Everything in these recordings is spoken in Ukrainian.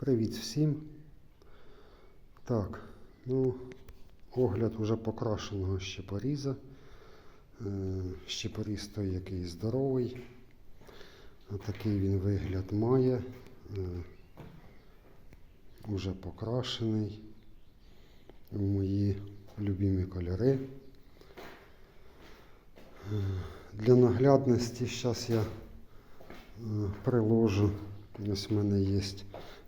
Привіт всім. Так, ну, огляд уже покрашеного щепоріза. Е, Щепоріз той, який здоровий. Такий він вигляд має. Е, Уже покрашений. У мої любимі кольори. Е, Для наглядності зараз я приложу. Ось в мене є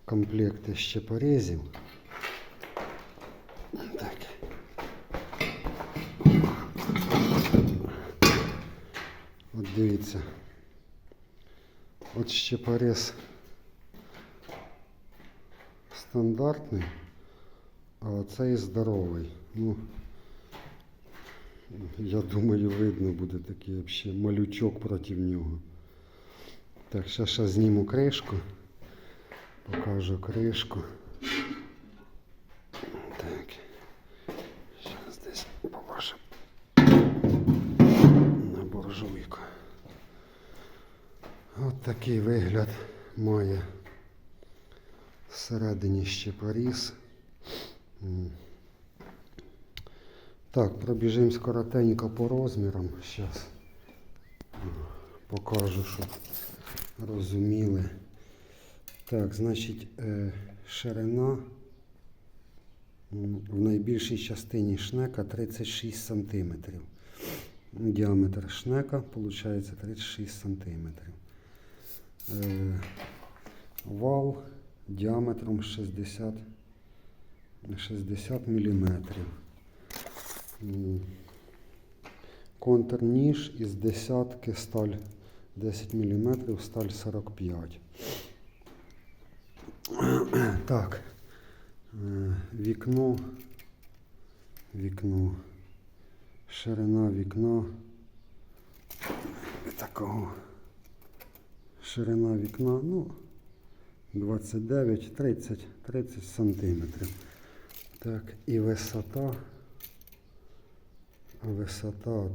комплекти щепорезів. Так. От дивіться. От щепорез стандартний, а оцей здоровий. Ну, я думаю, видно буде такий взагалі малючок проти нього. Так, зараз зніму кришку. Покажу кришку. Так. Зараз десь положимо на буржуйку. От такий вигляд має всередині щепоріз. М. Так, пробіжимо скоротенько по розмірам. Зараз покажу, щоб розуміли. Так, значить, е, ширина в найбільшій частині шнека 36 см. Діаметр шнека виходить 36 см. Вал діаметром 60, 60 мм. Контрніж із десятки сталь 10 мм, сталь 45. Так, е, вікно, вікно, ширина вікна такого. Ширина вікна, ну, 29, 30, 30 сантиметрів. Так, і висота. Висота от,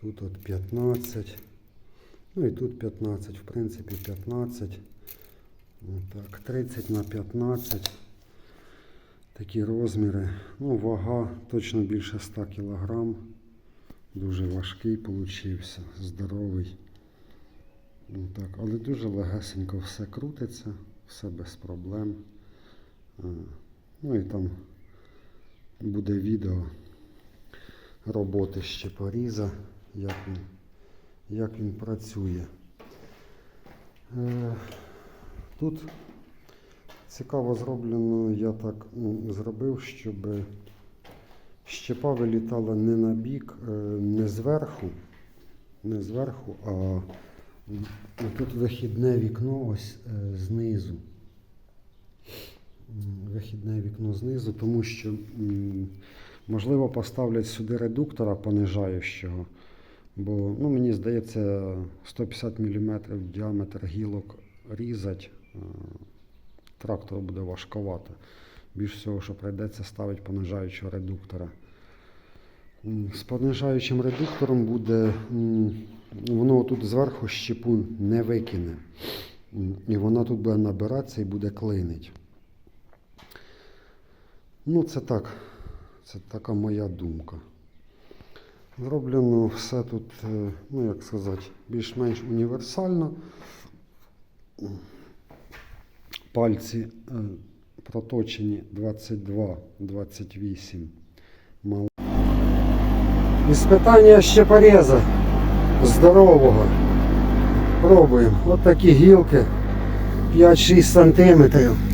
тут от 15. Ну і тут 15, в принципі, 15. Ну, Так, 30 на 15. Такі розміри. Ну, вага точно більше 100 кг. Дуже важкий получився, здоровий. Ну, так, але дуже легесенько все крутиться, все без проблем. Е, Ну і там буде відео роботи щепоріза, як він, як він працює. Тут цікаво зроблено, я так ну, зробив, щоб щепа вилітала не на бік, е, не зверху, не зверху, а тут вихідне вікно ось е, знизу. Вихідне вікно знизу, тому що можливо поставлять сюди редуктора понижаючого. Бо ну, мені здається 150 мм діаметр гілок різати. Трактору буде важковато. Більш всього, що прийдеться ставити понижаючого редуктора. З понижаючим редуктором буде, воно тут зверху щепу не викине. І вона тут буде набиратися і буде клинить. Ну, це так. Це така моя думка. Зроблено все тут, е, ну як сказати, більш-менш універсально. Пальці е, проточені 22-28 мал. Іспитання щепореза здорового. Пробуємо. От такі гілки 5-6 сантиметрів.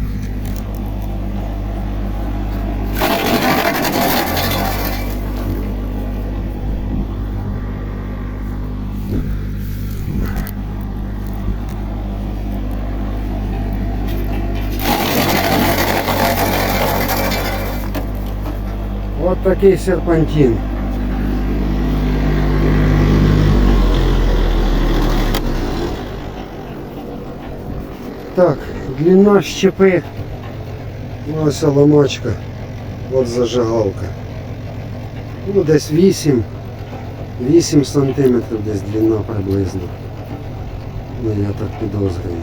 От такий серпантин. Так, длина щепи. Ну, Ось ломачка. От зажигалка. Ну, десь 8. 8 сантиметрів десь длина приблизно. Ну, я так підозрюю.